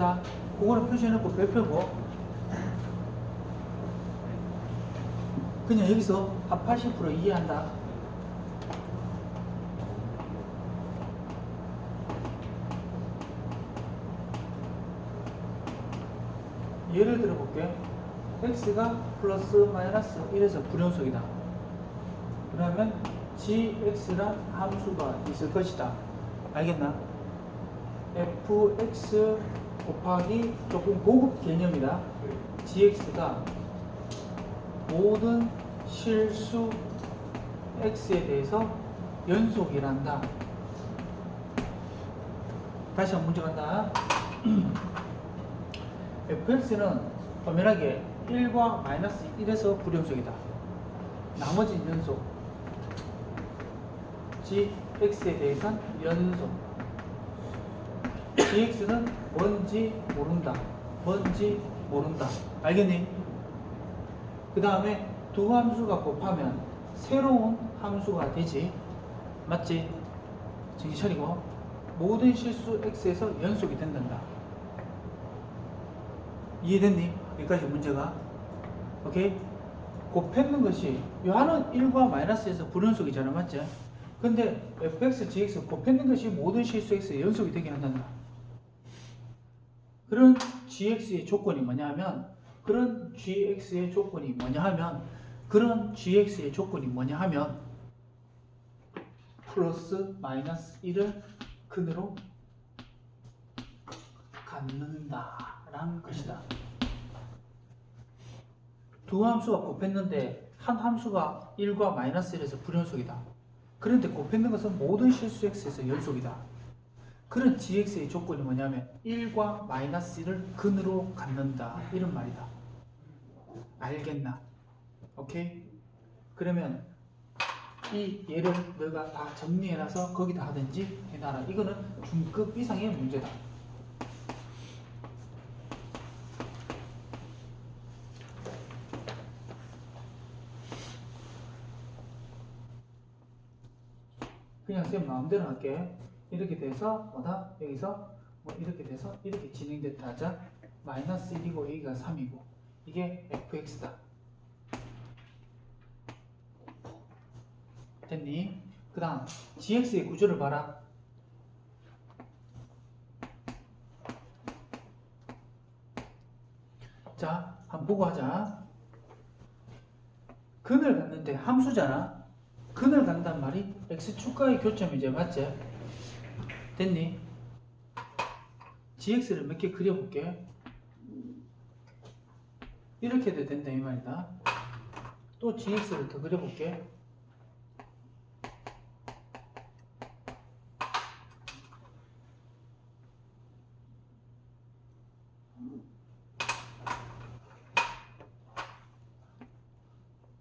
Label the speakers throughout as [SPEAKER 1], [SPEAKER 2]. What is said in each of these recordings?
[SPEAKER 1] 자, 그거는 표시해놓고 별표고 그냥 여기서 한 80% 이해한다. 예를 들어 볼게. x가 플러스 마이너스 1에서 불연속이다. 그러면 gx란 함수가 있을 것이다. 알겠나? fx 곱하기 조금 고급 개념이다. gx가 모든 실수 x에 대해서 연속이란다. 다시 한 문제 간다. fx는 엄연하게 1과 마이너스 1에서 불연속이다. 나머지는 연속. gx에 대해서는 연속. Gx는 뭔지 모른다. 뭔지 모른다. 알겠니? 그 다음에 두 함수가 곱하면 새로운 함수가 되지. 맞지? 정신 차리고. 모든 실수 x에서 연속이 된단다. 이해됐니? 여기까지 문제가. 오케이? 곱했는 것이 요하는 1과 마이너스에서 불연속이잖아. 맞지? 근데 fx, gx 곱했는 것이 모든 실수 x의 연속이 되게 한단다. 그런 gx의 조건이 뭐냐 하면 그런 gx의 조건이 뭐냐 하면 그런 gx의 조건이 뭐냐 하면 플러스 마이너스 1을 근으로 갖는다라는 것이다. 두 함수가 곱했는데 한 함수가 1과 마이너스 1에서 불연속이다. 그런데 곱했는 것은 모든 실수 x에서 연속이다. 그런 gx의 조건이 뭐냐면 1과 마이너스 1을 근으로 갖는다. 이런 말이다. 알겠나? 오케이? 그러면 이 예를 너가 다 정리해놔서 거기다 하든지 해놔라. 이거는 중급 이상의 문제다. 그냥 쌤 마음대로 할게. 이렇게 돼서 뭐다? 여기서 뭐 이렇게 돼서 이렇게 진행됐다 하자. 마이너스 1이고 여기가 3이고 이게 fx다. 됐니? 그 다음 gx의 구조를 봐라. 자, 한번 보고 하자. 근을 갖는데 함수잖아. 근을 갖는단 말이 x축과의 교점이지 맞지? 됐니? gx를 몇 개 그려볼게. 이렇게 도 된다 이 말이다. 또 gx를 더 그려볼게.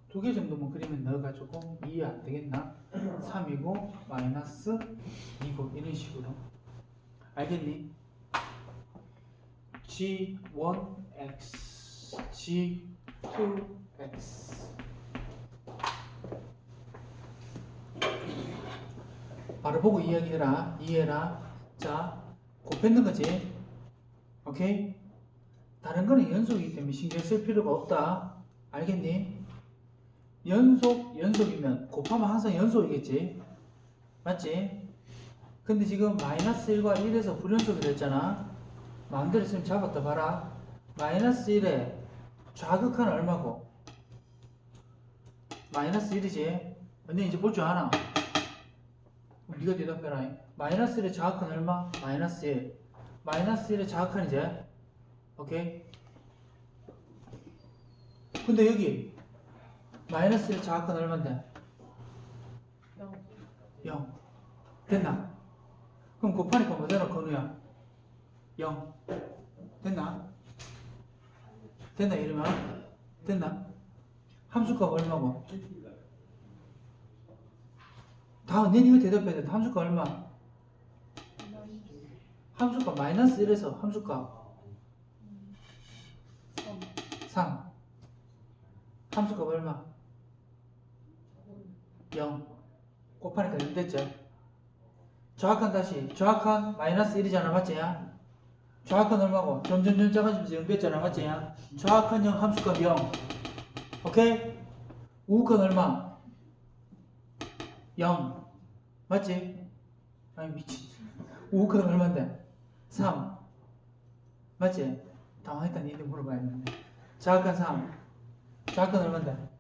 [SPEAKER 1] 두 개 정도만 그리면 넣어가지고 이해 안 되겠나? 3이고 마이너스 2고 이런 식으로 알겠니? G1x G2x 바로 보고 이야기해라 이해해라 자 곱했는 거지 오케이? 다른 거는 연속이기 때문에 신경 쓸 필요가 없다 알겠니? 연속, 연속이면 곱하면 항상 연속이겠지. 맞지? 근데 지금 마이너스 1과 1에서 불연속이 됐잖아. 마음대로 있으면 잡았다 봐라. 마이너스 1에 좌극한 얼마고? 마이너스 1이지. 언니 이제 볼 줄 아나? 네가 대답해라. 마이너스 1에 좌극한 얼마? 마이너스 1. 마이너스 1에 좌극한 이제. 오케이? 근데 여기 마이너스 1 정확한 얼마인데? 0. 됐나? 그럼 곱하니까 뭐 되나, 건우야? 0. 됐나? 됐나, 이러면? 됐나? 함수값 얼마고? 다음, 내 이거 대답해야 돼. 함수값 얼마? 함수값 마이너스 1에서 함수값 3. 함수값 얼마? 0 곱하니까 0 됐죠? 정확한 다시 정확한 마이너스 1이잖아 맞지? 좌악한 얼마고 점점점 작아지면서 0 됐잖아 맞지? 좌악한 0 함수값 0 오케이? 우악한 얼마? 0 맞지? 아니 미친 우악한 얼마인데? 3 맞지? 당황했다 니네 물어봐야 했는데 좌악한 3 좌악한 얼마인데?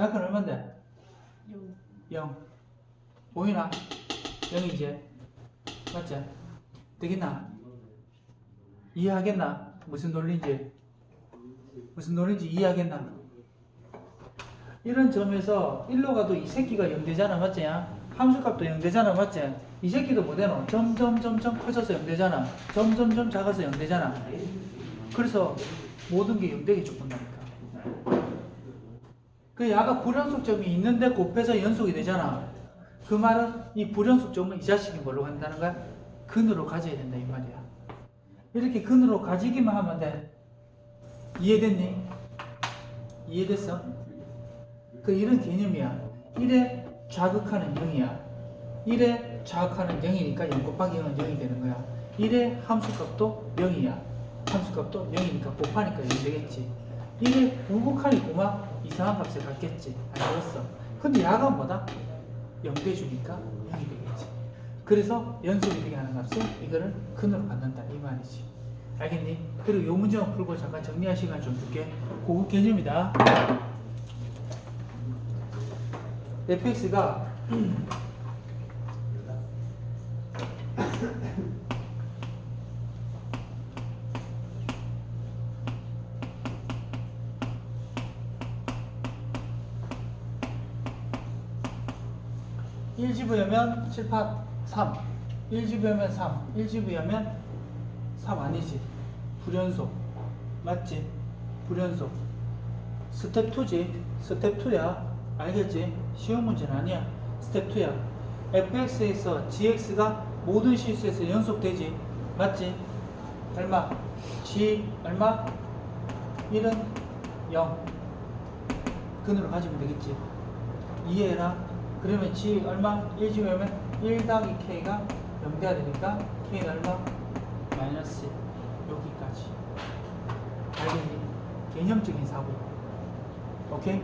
[SPEAKER 1] 좌악한 얼마인데? 0 보이나? 0이지? 맞지? 되겠나? 이해하겠나? 무슨 논리인지 무슨 논리인지 이해하겠나? 이런 점에서 1로 가도 이 새끼가 0되잖아 맞지? 함수값도 0되잖아 맞지? 이 새끼도 뭐되노? 점점 점점 커져서 0되잖아 점점점 작아서 0되잖아 그래서 모든 게 0되게 조건다니까 그 아까 불연속점이 있는데 곱해서 연속이 되잖아 그 말은 이 불연속점은 이 자식이 뭘로 간다는 거야? 근으로 가져야 된다 이 말이야. 이렇게 근으로 가지기만 하면 돼. 이해됐니? 이해됐어? 그 이런 개념이야. 1에 자극하는 0이야. 1에 자극하는 0이니까 0 곱하기 0은 0이 되는 거야. 1에 함수값도 0이야. 함수값도 0이니까 곱하니까 0 되겠지. 1에 우극한이 고마 이상한 값을 갖겠지. 알겠어? 근데 야가 뭐다? 0대 주니까 0이 되겠지. 그래서 연속이 되게 하는 값을 이거를 근으로 갖는다 이 말이지. 알겠니? 그리고 요 문제만 풀고 잠깐 정리할 시간 좀 줄게. 고급 개념이다. fx가 일집부여면 7, 8, 3 1집부여면 3 1집부여면 3 아니지? 불연속. 맞지? 불연속. 스텝 2지. 스텝 2야. 알겠지? 쉬운 문제는 아니야. 스텝 2야. fx에서 gx가 모든 실수에서 연속되지. 맞지? 얼마? g 얼마? 1은 0 근으로 가지면 되겠지. 이해해라 그러면 g 얼마? 1 집으면 1 더하기 k가 0 돼야 되니까 k는 얼마? 마이너스 여기까지 알겠니? 개념적인 사고 오케이?